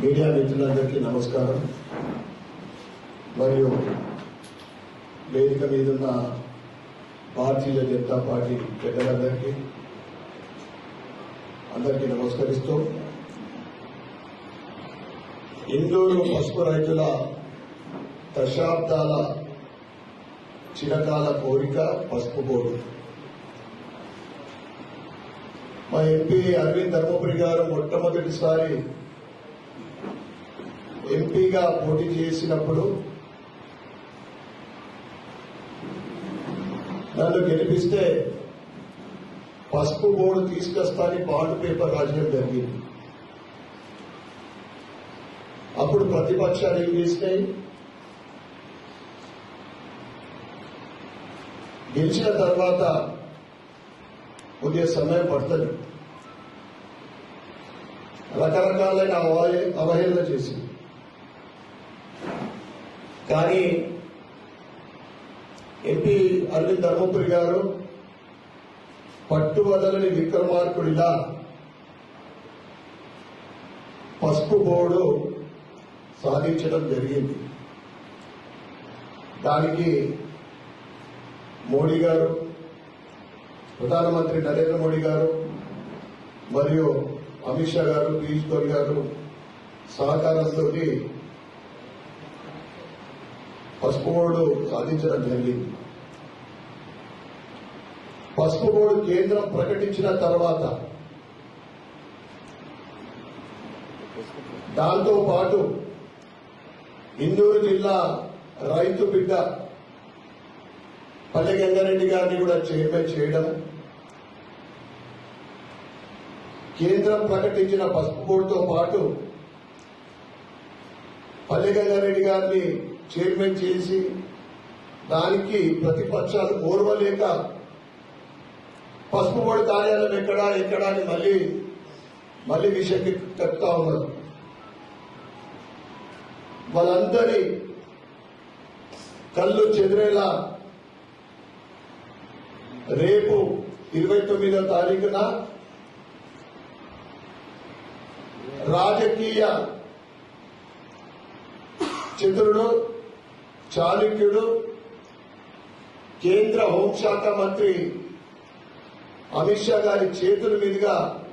Media మిత్రులందరికీ నమస్కారం. మరియు వేదిక మీద ఉన్న భారతీయ జనతా పార్టీ పెద్దలందరికీ అందరికీ నమస్కరిస్తూ ఇందూరు పసుపు రైతుల దశాబ్దాల చిరకాల కోరిక పసుపు బోర్డు మా ఎంపీ అరవింద్ ధర్మపురి గారు మొట్టమొదటిసారి ఎంపీగా పోటీ చేసినప్పుడు నన్ను గెలిపిస్తే పసుపు బోర్డు తీసుకొస్తాని బాండ్ పేపర్ రాజడం జరిగింది. అప్పుడు ప్రతిపక్షాలు ఏం చేసినాయి? గెలిచిన తర్వాత కొద్దిగా సమయం పడుతుంది. రకరకాలైన అవహేళన చేసింది. కానీ ఎంపీ అరవింద్ ధర్మపురి గారు పట్టువదలని విక్రమార్కుడిలా పసుపు బోర్డు సాధించడం జరిగింది. దానికి మోడీ గారు ప్రధానమంత్రి నరేంద్ర మోడీ గారు మరియు అమిత్ షా గారు పీయూష్ గోయల్ గారు సహకారంతో పసుపు బోర్డు సాధించడం జరిగింది. పసుపు బోర్డు కేంద్రం ప్రకటించిన తర్వాత దాంతో పాటు ఇందూరు జిల్లా రైతు బిడ్డ పల్లె గంగారెడ్డి గారిని కూడా చైర్మన్ చేయడం కేంద్రం ప్రకటించిన పసుపు బోర్డుతో పాటు పల్లె గంగారెడ్డి గారిని చైర్మన్ చేసి దానికి ప్రతిపక్షాలు ఓర్వలేక పసుపు బోర్డు కార్యాలయం ఎక్కడా ఎక్కడా అని మళ్ళీ మళ్ళీ విషయం చెప్తా ఉన్నారు. వాళ్ళందరి కళ్ళు చెదిరేలా రేపు ఇరవై తొమ్మిదో తారీఖున రాజకీయ చిత్రుడు చాళుక్యుడు కేంద్ర హోంశాఖ మంత్రి అమిత్ షా గారి చేతుల మీదుగా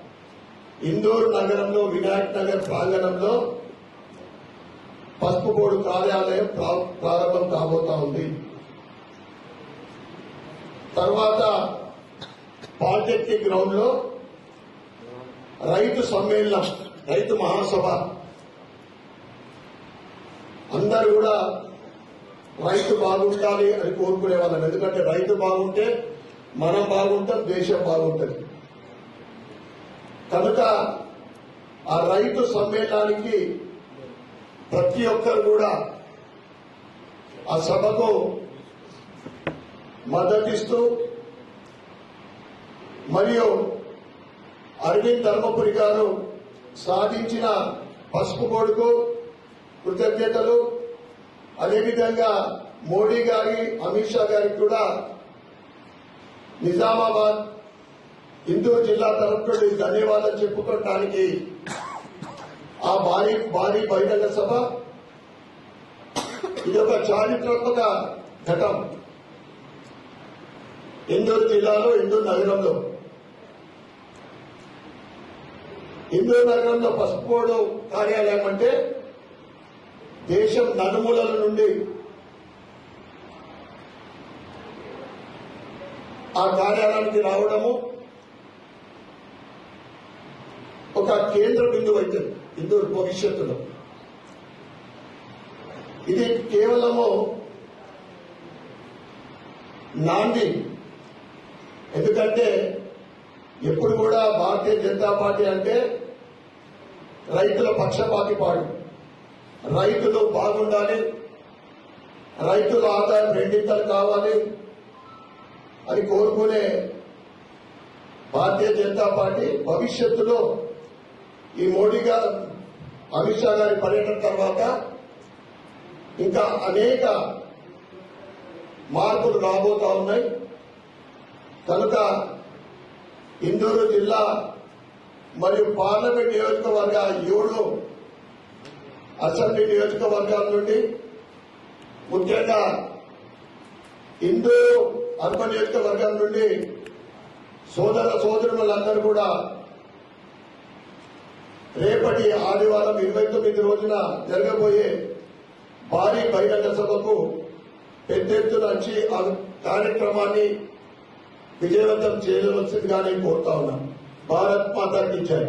ఇందూరు నగరంలో వినాయక్ నగర్ ప్రాంగణంలో పసుపు బోర్డు కార్యాలయం ప్రా- ప్రారంభం కాబోతా ఉంది. తర్వాత పాలిటెక్నిక్ గ్రౌండ్లో రైతు సమ్మేళనం రైతు మహాసభ. అందరూ కూడా రైతు బాగుండాలి అని కోరుకునే వాళ్ళం. ఎందుకంటే రైతు బాగుంటే మనం బాగుంటాం దేశం బాగుంటుంది. కనుక ఆ రైతు సమ్మేళనానికి ప్రతి ఒక్కరు కూడా ఆ సభకు మద్దతిస్తూ మరియు అరవింద్ ధర్మపురి గారు సాధించిన పసుపు కొడుకు కృతజ్ఞతలు. అదేవిధంగా మోడీ గారి అమిత్ షా గారికి కూడా నిజామాబాద్ ఇందూరు జిల్లా తరఫు నుండి ధన్యవాదాలు చెప్పుకోవడానికి ఆ భారీ భారీ బహిరంగ సభ ఇది ఒక చారిత్రాత్మక ఘటం. ఇందూరు జిల్లాలో ఇందూరు నగరంలో. ఇందూరు నగరంలో పసుపు కార్యాలయం అంటే దేశం నలుమూలల నుండి ఆ కార్యాలయానికి రావడము ఒక కేంద్ర బిందువు అయితే ఇందు భవిష్యత్తులో. ఇది కేవలము నాంది. ఎందుకంటే ఎప్పుడు కూడా భారతీయ జనతా పార్టీ అంటే రైతుల పక్షపాతి పాడు రైతులు బాగుండాలి. రైతుల ఆదాయం రెండింతలు కావాలి. అని కోరుకునే భారతీయ జనతా పార్టీ భవిష్యత్తులో ఈ మోడీ గారు అమిత్ షా గారి పర్యటన తర్వాత ఇంకా అనేక మార్పులు రాబోతా ఉన్నాయి. కనుక ఇందూరు జిల్లా మరియు పార్లమెంట్ నియోజకవర్గ ఏడు అసెంబ్లీ నియోజకవర్గాల నుండి ముఖ్యంగా హిందూ అర్బన్ నియోజకవర్గం నుండి సోదర సోదరులందరూ కూడా రేపటి ఆదివారం ఇరవై తొమ్మిది రోజున జరగబోయే భారీ బహిరంగ సభకు పెద్ద ఎత్తున వచ్చి ఆ కార్యక్రమాన్ని విజయవంతం చేయవలసిందిగానే కోరుతా ఉన్నాం భారత్ మాతాకి జై.